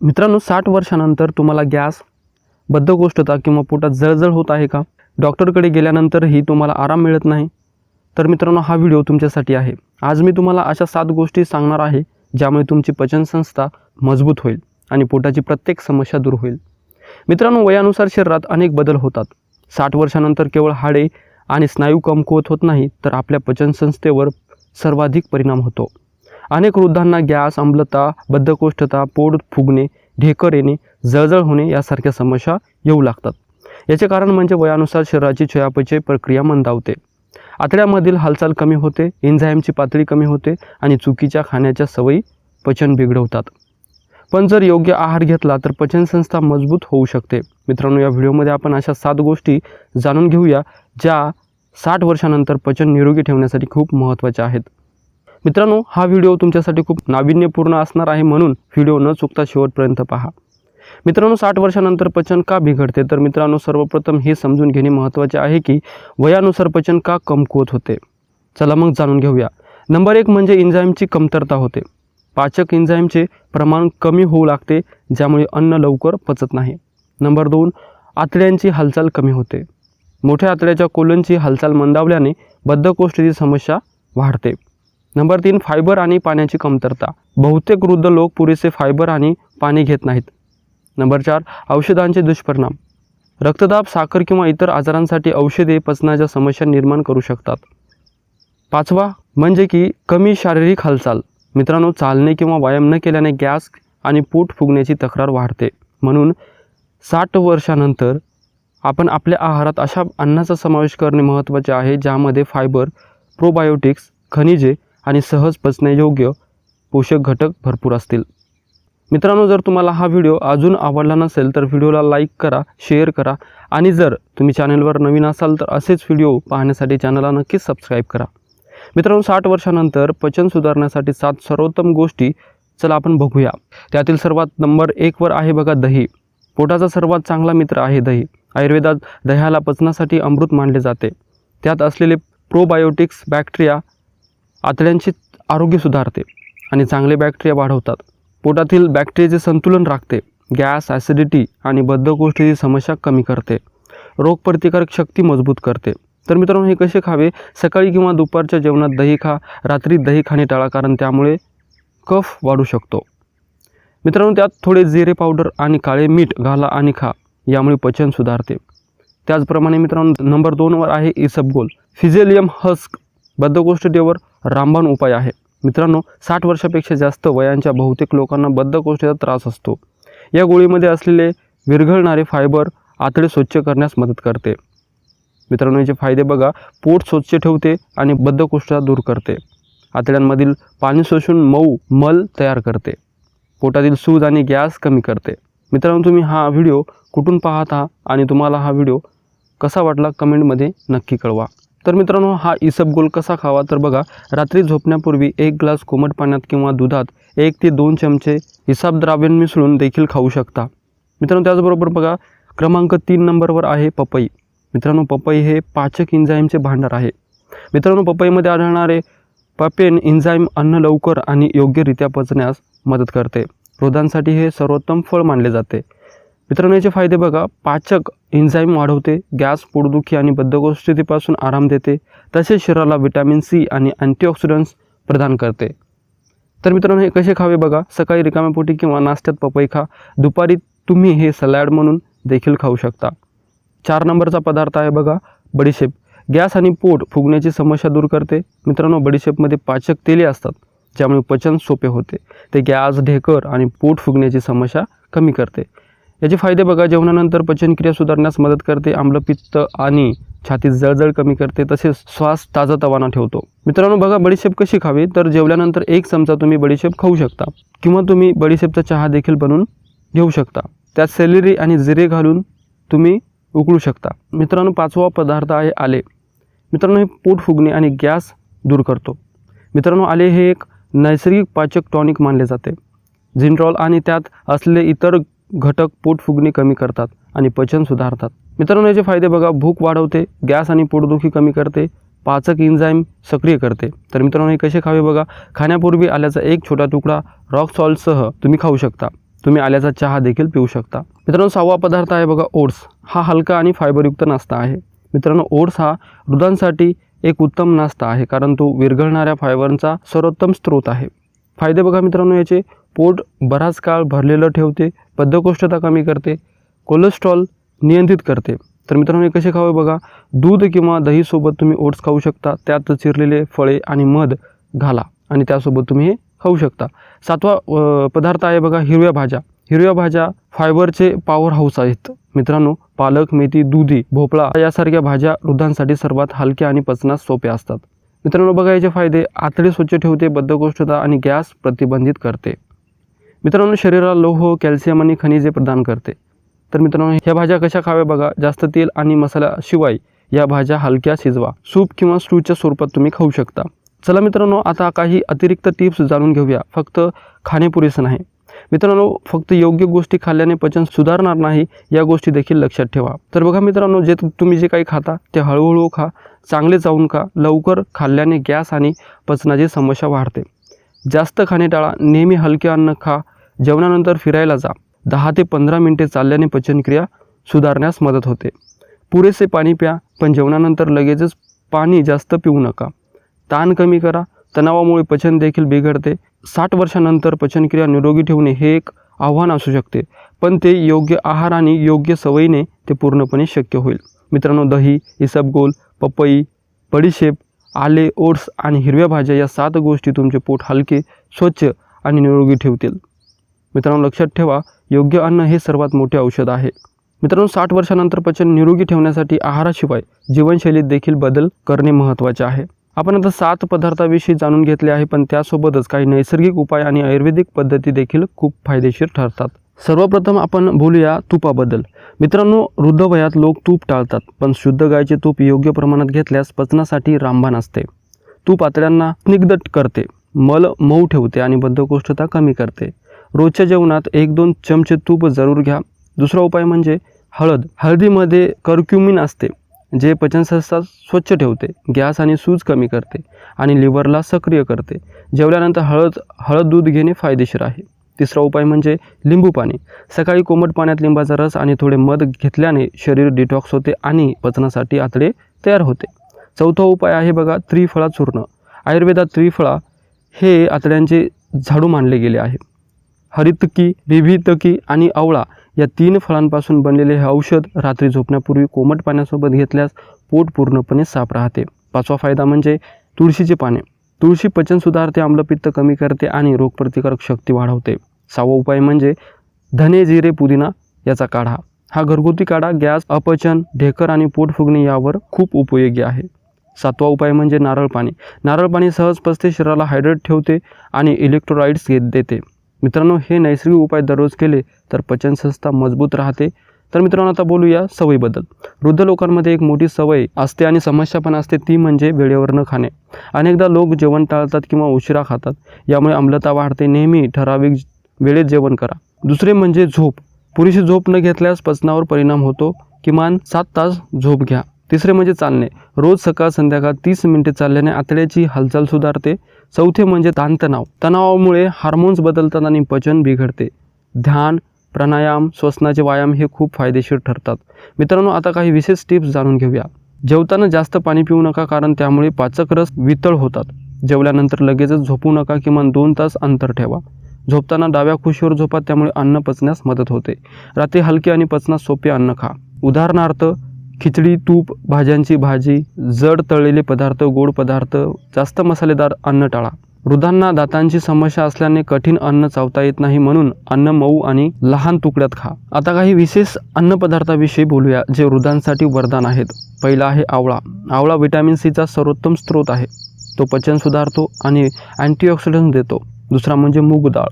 मित्रांनो साठ वर्षानंतर तुम्हाला गॅस बद्धकोष्ठता किंवा पोटात जळजळ होत आहे का? डॉक्टरकडे गेल्यानंतरही तुम्हाला आराम मिळत नाही? तर मित्रांनो हा व्हिडिओ तुमच्यासाठी आहे. आज मी तुम्हाला अशा सात गोष्टी सांगणार आहे ज्यामुळे तुमची पचनसंस्था मजबूत होईल आणि पोटाची प्रत्येक समस्या दूर होईल. मित्रांनो वयानुसार शरीरात अनेक बदल होतात. साठ वर्षानंतर केवळ हाडे आणि स्नायू कमकुवत होत नाही तर आपल्या पचनसंस्थेवर सर्वाधिक परिणाम होतो. अनेक वृद्धांना गॅस आम्लता बद्धकोष्ठता पोट फुगणे ढेकर येणे जळजळ होणे यासारख्या समस्या येऊ लागतात. याचे कारण म्हणजे वयानुसार शरीराची चयापचय प्रक्रिया मंदावते. आतड्यामधील हालचाल कमी होते एन्झाईमची पातळी कमी होते आणि चुकीच्या खाण्याच्या सवयी पचन बिघडवतात. पण जर योग्य आहार घेतला तर पचनसंस्था मजबूत होऊ शकते. मित्रांनो या व्हिडिओमध्ये आपण अशा सात गोष्टी जाणून घेऊया ज्या साठ वर्षानंतर पचन निरोगी ठेवण्यासाठी खूप महत्त्वाच्या आहेत. मित्रांनो हा व्हिडिओ तुमच्यासाठी खूप नाविन्यपूर्ण असणार आहे म्हणून व्हिडिओ न चुकता शेवटपर्यंत पहा. मित्रांनो साठ वर्षानंतर पचन का बिघडते? तर मित्रांनो सर्वप्रथम हे समजून घेणे महत्त्वाचे आहे की वयानुसार पचन का कमकुवत होते? चला मग जाणून घेऊया. नंबर एक म्हणजे एन्झाईमची कमतरता होते. पाचक एन्झाईमचे प्रमाण कमी होऊ लागते ज्यामुळे अन्न लवकर पचत नाही. नंबर दोन आतड्यांची हालचाल कमी होते. मोठ्या आतड्याच्या कोलनची हालचाल मंदावल्याने बद्धकोष्ठीची समस्या वाढते. नंबर तीन फायबर आणि पाण्याची कमतरता. बहुतेक वृद्ध लोक पुरेसे फायबर आणि पाणी घेत नाहीत. नंबर चार औषधांचे दुष्परिणाम. रक्तदाब साखर किंवा इतर आजारांसाठी औषधे पचनाच्या समस्या निर्माण करू शकतात. पाचवा म्हणजे की कमी शारीरिक हालचाल. मित्रांनो चालणे किंवा व्यायाम न केल्याने गॅस आणि पोट फुगण्याची तक्रार वाढते. म्हणून साठ वर्षानंतर आपण आपल्या आहारात अशा अन्नाचा समावेश करणे महत्त्वाचे आहे ज्यामध्ये फायबर प्रोबायोटिक्स खनिजे आणि सहज पचण्यायोग्य पोषक घटक भरपूर असतील. मित्रांनो जर तुम्हाला हा व्हिडिओ अजून आवडला नसेल तर व्हिडिओला लाईक करा शेअर करा आणि जर तुम्ही चॅनलवर नवीन असाल तर असेच व्हिडिओ पाहण्यासाठी चॅनलला नक्कीच सबस्क्राईब करा. मित्रांनो साठ वर्षानंतर पचन सुधारण्यासाठी सात सर्वोत्तम गोष्टी चला आपण बघूया. त्यातील सर्वात नंबर एकवर आहे बघा दही. पोटाचा सर्वात चांगला मित्र आहे दही. आयुर्वेदात दह्याला पचनासाठी अमृत मानले जाते. त्यात असलेले प्रोबायोटिक्स बॅक्टेरिया आतड्यांचे आरोग्य सुधारते आणि चांगले बॅक्टेरिया वाढवतात. पोटातील बॅक्टेरियाचे संतुलन राखते. गॅस ॲसिडिटी आणि बद्धकोष्ठीची समस्या कमी करते. रोगप्रतिकारक शक्ती मजबूत करते. तर मित्रांनो हे कसे खावे? सकाळी किंवा दुपारच्या जेवणात दही खा रात्री दही खाणे टाळा कारण त्यामुळे कफ वाढू शकतो. मित्रांनो त्यात थोडे जिरे पावडर आणि काळे मीठ घाला आणि खा. यामुळे पचन सुधारते. त्याचप्रमाणे मित्रांनो नंबर दोनवर आहे इसबगोल फिजेलियम हस्क बद्धकोष्ठतेवर रामबाण उपाय आहे. मित्रांनो साठ वर्षापेक्षा जास्त वयांच्या बहुतेक लोकांना बद्धकोष्ठेचा त्रास असतो. या गोळीमध्ये असलेले विरघळणारे फायबर आतडे स्वच्छ करण्यास मदत करते. मित्रांनो याचे फायदे बघा. पोट स्वच्छ ठेवते आणि बद्धकोष्ठता दूर करते. आतड्यांमधील पाणी शोषून मऊ मल तयार करते. पोटातील सूज आणि गॅस कमी करते. मित्रांनो तुम्ही हा व्हिडिओ कुठून पाहता आणि तुम्हाला हा व्हिडिओ कसा वाटला कमेंटमध्ये नक्की कळवा. तर मित्रांनो हा इसबगोल कसा खावा? तर बघा रात्री झोपण्यापूर्वी एक ग्लास कोमट पाण्यात किंवा दुधात एक ते दोन चमचे हिसाब द्राव्य मिसळून देखील खाऊ शकता. मित्रांनो त्याचबरोबर बघा क्रमांक तीन नंबरवर आहे पपई. मित्रांनो पपई हे पाचक इंजाईमचे भांडार आहे. मित्रांनो पपईमध्ये आढळणारे पपेन इंजाईम अन्न लवकर आणि योग्यरित्या पचण्यास मदत करते. रोधांसाठी हे सर्वोत्तम फळ मानले जाते. मित्रांनो याचे फायदे बघा पाचक एन्झाईम वाढवते गॅस पोटदुखी आणि बद्धकोष्ठतेपासून आराम देते तसेच शरीराला विटॅमिन सी आणि अँटीऑक्सिडंट्स प्रदान करते. तर मित्रांनो हे कसे खावे बघा. सकाळी रिकाम्या पोटी किंवा नाश्त्यात पपई खा. दुपारी तुम्ही हे सलॅड म्हणून देखील खाऊ शकता. चार नंबरचा पदार्थ आहे बघा बडीशेप. गॅस आणि पोट फुगण्याची समस्या दूर करते. मित्रांनो बडीशेपमध्ये पाचक तेले असतात ज्यामुळे पचन सोपे होते. ते गॅस ढेकर आणि पोट फुगण्याची समस्या कमी करते. याचे फायदे बघा जेवणानंतर पचनक्रिया सुधारण्यास मदत करते आम्लपित्त आणि छातीत जळजळ कमी करते तसेच श्वास ताजातवाना ठेवतो. मित्रांनो बघा बडीशेप कशी खावी? तर जेवल्यानंतर एक चमचा तुम्ही बडीशेप खाऊ शकता किंवा तुम्ही बडीशेपचा चहा देखील बनवून घेऊ शकता. त्यात सेलेरी आणि जिरे घालून तुम्ही उकळू शकता. मित्रांनो पाचवा पदार्थ आहे आले. मित्रांनो हे पोट फुगणे आणि गॅस दूर करतो. मित्रांनो आले हे एक नैसर्गिक पाचक टॉनिक मानले जाते. झिंट्रॉल आणि त्यात असलेले इतर घटक पोटफुगणे कमी करतात आणि पचन सुधारतात. मित्रांनो याचे फायदे बघा. भूक वाढवते गॅस आणि पोटदुखी कमी करते पाचक इन्झाईम सक्रिय करते. तर मित्रांनो हे कसे खावे बघा? खाण्यापूर्वी आल्याचा एक छोटा तुकडा रॉक सॉल्टसह तुम्ही खाऊ शकता. तुम्ही आल्याचा चहा देखील पिऊ शकता. मित्रांनो सहावा पदार्थ आहे बघा ओट्स. हा हलका आणि फायबरयुक्त नाश्ता आहे. मित्रांनो ओट्स हा हृदयांसाठी एक उत्तम नाश्ता आहे कारण तो विरघळणाऱ्या फायबरचा सर्वोत्तम स्रोत आहे. फायदे बघा मित्रांनो याचे. पोट बराच काळ भरलेलं ठेवते बद्धकोष्ठता कमी करते कोलेस्ट्रॉल नियंत्रित करते. तर मित्रांनो हे कसे खावे बघा. दूध किंवा दहीसोबत तुम्ही ओट्स खाऊ शकता त्यात चिरलेले फळे आणि मध घाला आणि त्यासोबत तुम्ही हे खाऊ शकता. सातवा पदार्थ आहे बघा हिरव्या भाज्या. हिरव्या भाज्या फायबरचे पॉवर हाऊस आहेत. मित्रांनो पालक मेथी दुधी भोपळा यासारख्या भाज्या वृद्धांसाठी सर्वात हलक्या आणि पचनास सोप्या असतात. मित्रांनो बघा याचे फायदे. आतडे स्वच्छ ठेवते बद्धकोष्ठता आणि गॅस प्रतिबंधित करते. मित्रांनो शरीराला लोह कॅल्शियम आणि खनिजे प्रदान करते. तर मित्रांनो ह्या भाज्या कशा खाव्या बघा? जास्त तेल आणि मसाल्याशिवाय या भाज्या हलक्या शिजवा. सूप किंवा स्टूच्या स्वरूपात तुम्ही खाऊ शकता. चला मित्रांनो आता काही अतिरिक्त टिप्स जाणून घेऊया. फक्त खाणे पुरेसं नाही. मित्रांनो फक्त योग्य गोष्टी खाल्ल्याने पचन सुधारणार नाही या गोष्टी देखील लक्षात ठेवा. तर बघा मित्रांनो जे तुम्ही जे काही खाता ते हळूहळू खा चांगले चावून खा लवकर खाल्ल्याने गॅस आणि पचनाची समस्या वाढते. जास्त खाणे टाळा नेहमी हलके अन्न खा जेवणानंतर फिरायला जा. दहा ते पंधरा मिनिटे चालल्याने पचनक्रिया सुधारण्यास मदत होते. पुरेसे पाणी प्या पण जेवणानंतर लगेचच पाणी जास्त पिऊ नका. ताण कमी करा तणावामुळे पचन देखील बिघडते. साठ वर्षानंतर पचनक्रिया निरोगी ठेवणे हे एक आव्हान असू शकते पण ते योग्य आहार आणि योग्य सवयीने ते पूर्णपणे शक्य होईल. मित्रांनो दही इसबगोल पपई बडीशेप आले ओट्स आणि हिरव्या भाज्या या सात गोष्टी तुमचे पोट हलके स्वच्छ आणि निरोगी ठेवतील. मित्रांनो लक्षात ठेवा योग्य अन्न हे सर्वात मोठे औषध आहे. मित्रांनो साठ वर्षानंतर पचन निरोगी ठेवण्यासाठी आहाराशिवाय जीवनशैलीत देखील बदल करणे महत्त्वाचे आहे. आपण आता सात पदार्थाविषयी जाणून घेतले आहे पण त्यासोबतच काही नैसर्गिक उपाय आणि आयुर्वेदिक पद्धती देखील खूप फायदेशीर ठरतात. सर्वप्रथम आपण बोलूया तुपाबद्दल. मित्रांनो वृद्ध वयात लोक तूप टाळतात पण शुद्ध गायचे तूप योग्य प्रमाणात घेतल्यास पचनासाठी रामबाण असते. तूप आतड्यांना स्निग्ध करते मल मऊ ठेवते आणि बद्धकोष्ठता कमी करते. रोजच्या जेवणात एक दोन चमचे तूप जरूर घ्या. दुसरा उपाय म्हणजे हळद. हळदीमध्ये कर्क्युमिन असते. जे पचनसंस्था स्वच्छ ठेवते गॅस आणि सूज कमी करते आणि लिव्हरला सक्रिय करते. जेवल्यानंतर हळद हळद दूध घेणे फायदेशीर आहे. तिसरा उपाय म्हणजे लिंबू पाणी. सकाळी कोमट पाण्यात लिंबाचा रस आणि थोडे मध घेतल्याने शरीर डिटॉक्स होते आणि पचनासाठी आतडे तयार होते. चौथा उपाय आहे बघा त्रिफळा चूर्ण. आयुर्वेदात त्रिफळा हे आतड्यांचे झाडू मानले गेले आहे. हरितकी विभितकी आणि आवळा या तीन फळांपासून बनलेले हे औषध रात्री झोपण्यापूर्वी कोमट पाण्यासोबत घेतल्यास पोट पूर्णपणे साफ राहते. पाचवा फायदा म्हणजे तुळशीचे पाने. तुळशी पचन सुधारते आम्लपित्त कमी करते आणि रोगप्रतिकारक शक्ती वाढवते. सहावा उपाय म्हणजे धने जिरे पुदिना याचा काढा. हा घरगुती काढा गॅस अपचन ढेकर आणि पोट फुगणे यावर खूप उपयोगी आहे. सातवा उपाय म्हणजे नारळ पाणी. नारळ पाणी सहज पचते शरीराला हायड्रेट ठेवते आणि इलेक्ट्रोलाइट्स घेत देते. मित्रांनो हे नैसर्गिक उपाय दररोज केले तर पचनसंस्था मजबूत राहते. तर मित्रांनो आता बोलूया सवयीबद्दल. वृद्ध लोकांमध्ये एक मोठी सवय असते आणि समस्या पण असते ती म्हणजे वेळेवर न खाणे. अनेकदा लोक जेवण टाळतात किंवा उशिरा खातात. यामुळे आम्लता वाढते नेहमी ठराविक वेळेत जेवण करा. दुसरे म्हणजे झोप. पुरेशी झोप न घेतल्यास पचनावर परिणाम होतो. किमान सात तास झोप घ्या. तिसरे म्हणजे चालणे. रोज सकाळ संध्याकाळ तीस मिनिटे चालल्याने आतड्याची हालचाल सुधारते. चौथे म्हणजे ताणतणाव. तणावामुळे हार्मोन्स बदलतात आणि पचन बिघडते. ध्यान प्राणायाम श्वसनाचे व्यायाम हे खूप फायदेशीर ठरतात. मित्रांनो आता काही विशेष टिप्स जाणून घेऊया. जेवताना जास्त पाणी पिऊ नका कारण त्यामुळे पाचक रस वितळ होतात. जेवल्यानंतर लगेचच झोपू नका किमान दोन तास अंतर ठेवा. झोपताना डाव्या खुशीवर झोपा त्यामुळे अन्न पचण्यास मदत होते. रात्री हलके आणि पचण्यास सोपे अन्न खा. उदाहरणार्थ खिचडी तूप भाज्यांची भाजी जड तळलेले पदार्थ गोड पदार्थ जास्त मसालेदार अन्न टाळा. वृद्धांना दातांची समस्या असल्याने कठीण अन्न चावता येत नाही म्हणून अन्न मऊ आणि लहान तुकड्यात खा. आता काही विशेष अन्नपदार्थाविषयी बोलूया जे वृद्धांसाठी वरदान आहेत. पहिला आहे आवळा. आवळा विटॅमिन सीचा सर्वोत्तम स्रोत आहे. तो पचन सुधारतो आणि अँटीऑक्सिडंट देतो. दुसरा म्हणजे मूग डाळ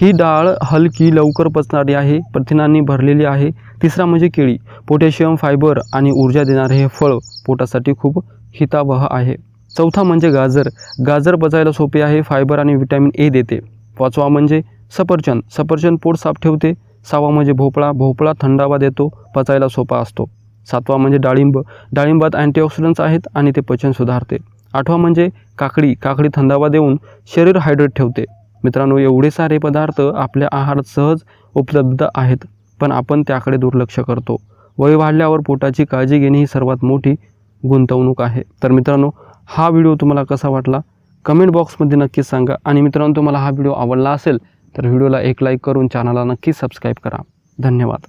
ही डाळ हलकी लवकर पचणारी आहे प्रथिनांनी भरलेली आहे तिसरा म्हणजे केळी. पोटॅशियम फायबर आणि ऊर्जा देणारे हे फळ पोटासाठी खूप हितावह आहे. चौथा म्हणजे गाजर. गाजर पचायला सोपे आहे फायबर आणि विटॅमिन ए देते. पाचवा म्हणजे सफरचंद. सफरचंद पोट साफ ठेवते. सहावा म्हणजे भोपळा. भोपळा थंडावा देतो पचायला सोपा असतो. सातवा म्हणजे डाळिंब. डाळिंबात अँटीऑक्सिडंट्स आहेत आणि ते पचन सुधारते. आठवा म्हणजे काकडी. काकडी थंडावा देऊन शरीर हायड्रेट ठेवते. मित्रांनो एवढे सारे पदार्थ आपल्या आहारात सहज उपलब्ध आहेत. पण आपण त्याकडे दुर्लक्ष करतो. वय वाढल्यावर पोटाची काळजी घेणे ही सर्वात मोठी गुंतवणूक आहे. तर मित्रांनो हा व्हिडिओ तुम्हाला कसा वाटला? कमेंट बॉक्समध्ये नक्कीच सांगा. आणि मित्रांनो तुम्हाला हा व्हिडिओ आवडला असेल तर व्हिडिओला एक लाईक करून चॅनलला नक्कीच सबस्क्राईब करा. धन्यवाद.